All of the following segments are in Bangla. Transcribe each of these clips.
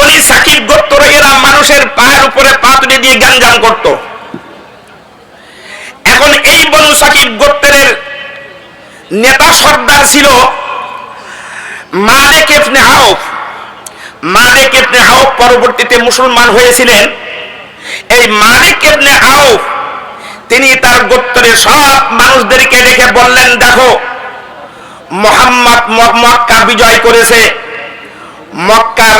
বনি সাকিব গোত্র মানুষের পায়ের উপরে পা তুলে দিয়ে গ্যাঞ্জাম করত। এখন এই বনু সাকিব গোত্রের নেতা সর্দার ছিল মালিক ইবনে আউফ। মালিক ইবনে আউফ পরবর্তীতে মুসলমান হয়েছিলেন। এই মালিক ইবনে আউফ, তিনি তার গোত্রের সব মানুষদেরকে রেখে বললেন, দেখো, মোহাম্মদ মক্কা বিজয় করেছে। মক্কার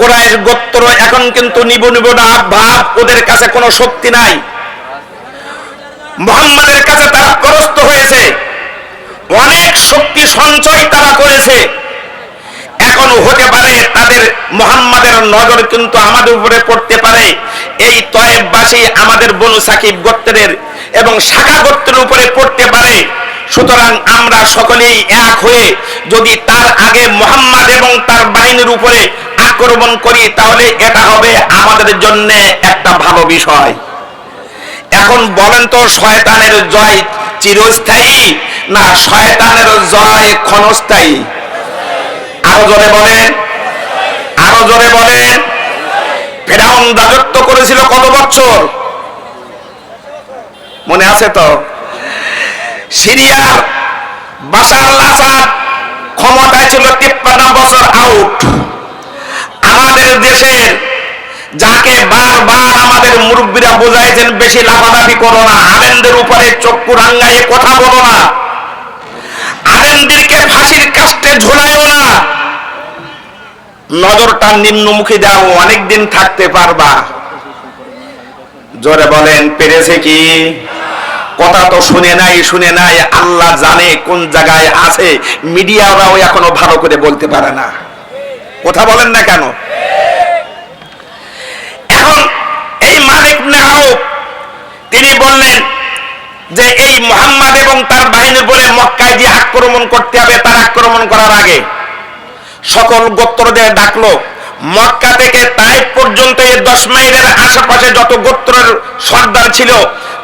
কোরআশ গোত্র এখন কিন্তু নিব নিব না, ভাব ওদের কাছে কোনো শক্তি নাই। মোহাম্মদের কাছে তারা পরস্ত হয়েছে। অনেক শক্তি সঞ্চয় তারা করেছে। এখন হতে পারে তাদের মোহাম্মদের নজর কিন্তু আমাদের উপরে পড়তে পারে। এই তয়েববাসী আমাদের বনু সাকিব গোত্রের এবং শাখা গোত্রের উপরে পড়তে পারে। সুতরাং আমরা সকলেই এক হয়ে যদি তার আগে মোহাম্মদ এবং তার বাহিনীর উপরে আক্রমণ করি, তাহলে এটা হবে আমাদের জন্য একটা ভালো বিষয়। এখন বলেন তো, শয়তানের জয় চিরস্থায়ী না শয়তানের জয় ক্ষণস্থায়ী? আরও জোরে বলেন, আরও জোরে বলেন। ফেরাউন রাজত্ব করেছিল কত বছর? মনে আছে তো? সিরিয়ার আল আসাদ ক্ষমতায় ছিল তিপ্পান্ন বছর আউট আমাদের দেশের যাকে বারবার আমাদের মুরব্বীরা বোঝাইছেন, বেশি লাফালাফি করো না। আলেমদের উপরে চক্ষু রাঙ্গাইয়ে কথা বলো না। আলেমদেরকে ফাঁসির কাস্টে ঝোলায়ও না। নজরটা নিম্নমুখী দাও, অনেকদিন থাকতে পারবা। জোরে বলেন, পেরেছে কি? কথা তো শুনে নাই শুনে নাই, আল্লাহ জানে কোন জায়গায় আছে। মিডিয়ারাও এখনও ভালো করে বলতে পারে না। কথা বলেন না কেন? এখন এই মালিক নেহাও তিনি বললেন যে এই মোহাম্মদ এবং তার বাহিনীর বলে মক্কায় যে আক্রমণ করতে হবে, তার আক্রমণ করার আগে। সকল গোত্রদের ডাকলো। মক্কা থেকে তাইফ পর্যন্ত এই দশ মাইলের আশেপাশে যত গোত্রের সর্দার ছিল,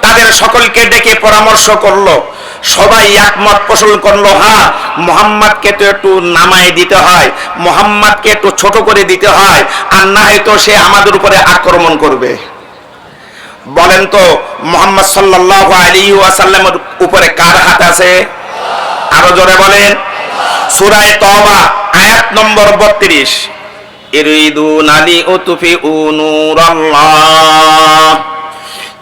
তাদের সকলকে ডেকে পরামর্শ করল। সবাই একমত পোষণ করল হ্যাঁ মোহাম্মদকে তো একটু নামায় দিতে হয়, মোহাম্মদকে একটু ছোট করে দিতে হয়, আর না হয়তো সে আমাদের উপরে আক্রমণ করবে। বলেন তো, মোহাম্মদ সাল্লাল্লাহু আলী ওয়াসাল্লামের উপরে কার হাত আছে? আরও জোরে বলেন। সূরায়ে তওবা, আয়াত নম্বর 32 ইরিদুন আলি উতফি নূরাল্লাহ। ইরিদুন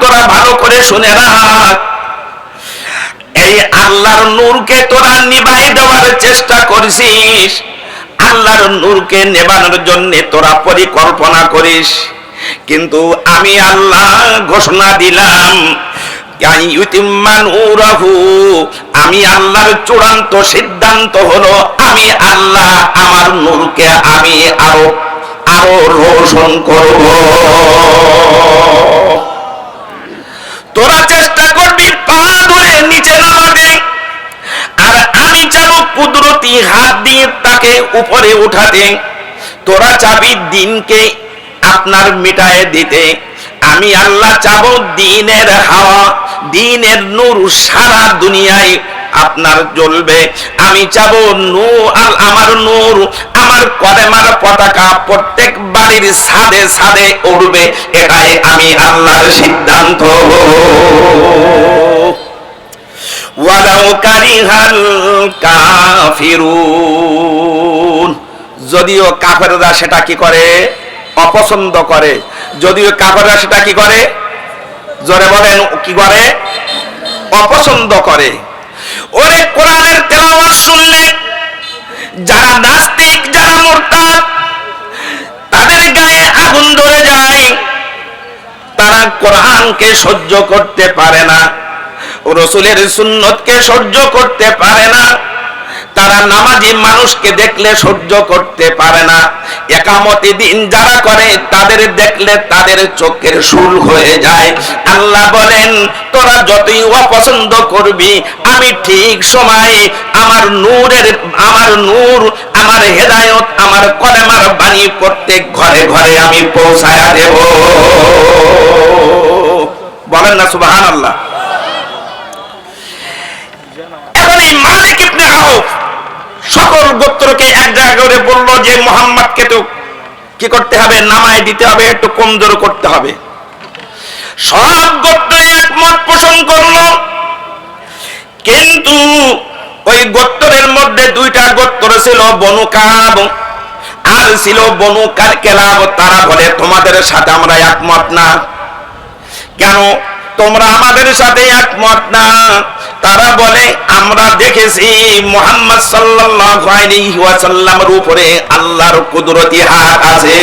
তোরা ভালো করে শুনে রাখ। এই আল্লাহর নূরকে তোরা নিবাই দেওয়ার চেষ্টা করছিস। আল্লাহর নূরকে নেবানোর জন্য তোরা পরিকল্পনা করিস। কিন্তু আমি আল্লাহ ঘোষণা দিলাম আমি আল্লাহর চূড়ান্ত সিদ্ধান্ত হলো, আমি আল্লাহ আমার নূরকে আমি আরও আরও রোশন করব। তোরা চেষ্টা করবি পা ধরে নিচে নামাতে আর আমি চাবো কুদরতি হাত দিয়ে তাকে উপরে উঠাতে। তোরা চাবি দিনকে আপনার মিটায়ে দিতে। আমি আল্লাহ চাবো দিনের হাওয়া, দিনের নূর সারা দুনিয়ায় আপনার জ্বলবে। আমি চাবো নূ আল আমার নূর কলেমার পতাকা প্রত্যেক বাড়ির ছাদে ছাদে উড়বে এটাই আমি আল্লাহর সিদ্ধান্ত। যদিও কাফেররা সেটা কি করে? অপছন্দ করে। যদিও কাফেররা সেটা কি করে? জোরে বলেন, কি করে? অপছন্দ করে। ওরে কোরআনের তেলাওয়াত শুনলে কোরআনকে সহ্য করতে পারে না। রসুলের সুন্নতকে সহ্য করতে পারে না। তারা নামাজি মানুষকে দেখলে সহ্য করতে পারে না। একামতি দিন যারা করে, তাদের দেখলে তাদের চোখের শুল হয়ে যায়। আল্লাহ বলেন, তোরা যতই অপছন্দ করবি, আমি ঠিক সময় আমার নূরের, আমার নূর, আমার হেদায়ত, আমার কলেমার বাণী প্রত্যেক ঘরে ঘরে আমি পৌঁছায়া দেব। বলেন না সুবাহান আল্লাহ এখন এই মালিক ইবনে আউফ সকল গোত্রকে এক জায়গা করে বলল যে, মোহাম্মদকে তো কি করতে হবে? নামায় দিতে হবে, একটু কমজোর করতে হবে। সব গোত্র একমত পোষণ করল। কিন্তু ওই গোত্রের মধ্যে দুইটা গোত্র ছিল বনু কাব আর ছিল বনু কার কেলাব তারা বলে, তোমাদের সাথে আমরা একমত না। কেন? তোমরা আমাদের সাথে একমত না। তারা বলে, আমরা দেখেছি মোহাম্মদ সাল্লাল্লাহু উপরে আল্লাহর কুদরতি হাত আছে।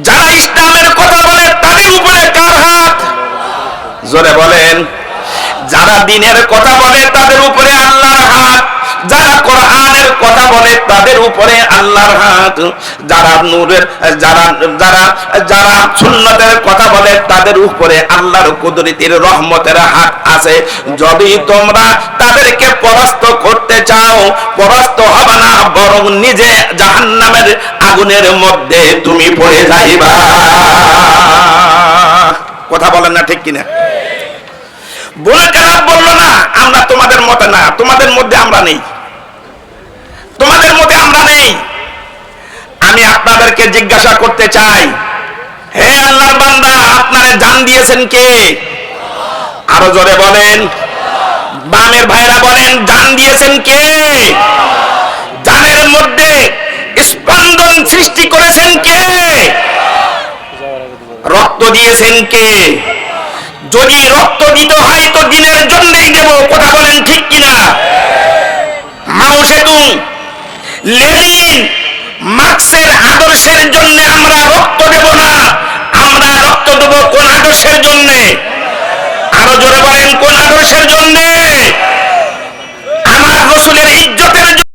যারা ইসলামের কথা বলে, তাদের উপরে কার হাত? জোরে বলেন। যারা দিনের কথা বলে, তাদের উপরে আল্লাহর হাত। যারা বলে তাদের উপরে আল্লাহর হাত, যারা নূরের, যারা যারা যারা সুন্নতের কথা বলে, তাদের উপরে আল্লাহর কুদরতির রহমতের হাত আছে। যদি তোমরা তাদেরকে পরাস্ত করতে চাও, পরাস্ত হবে না, বরং নিজে জাহান্নামের আগুনের মধ্যে তুমি পড়ে যাইবা। কথা বলেন না ঠিক কিনা? বলে কেন বলল না? আমরা তোমাদের মতে না, তোমাদের মধ্যে আমরা নেই। তোমাদের মধ্যে আমরা নেই। আমি আপনাদেরকে জিজ্ঞাসা করতে চাই, হে আল্লাহর বান্দা, আপনারে জান দিয়েছেন কে? আরও জোরে বলেন। বামের ভাইরা বলেন, জান দিয়েছেন কে? জানের মধ্যে স্পন্দন সৃষ্টি করেছেন কে? রক্ত দিয়েছেন কে? যদি রক্ত দিতে হয়, তো দিনের জন্যই দেব। কথা বলেন ঠিক কিনা? মাও সেতুং লেনিন মার্ক্সের আদর্শের জন্য আমরা রক্ত দেব না। আমরা রক্ত দেব কোন আদর্শের জন্য? আরও জোরে বলেন, কোন আদর্শের জন্য?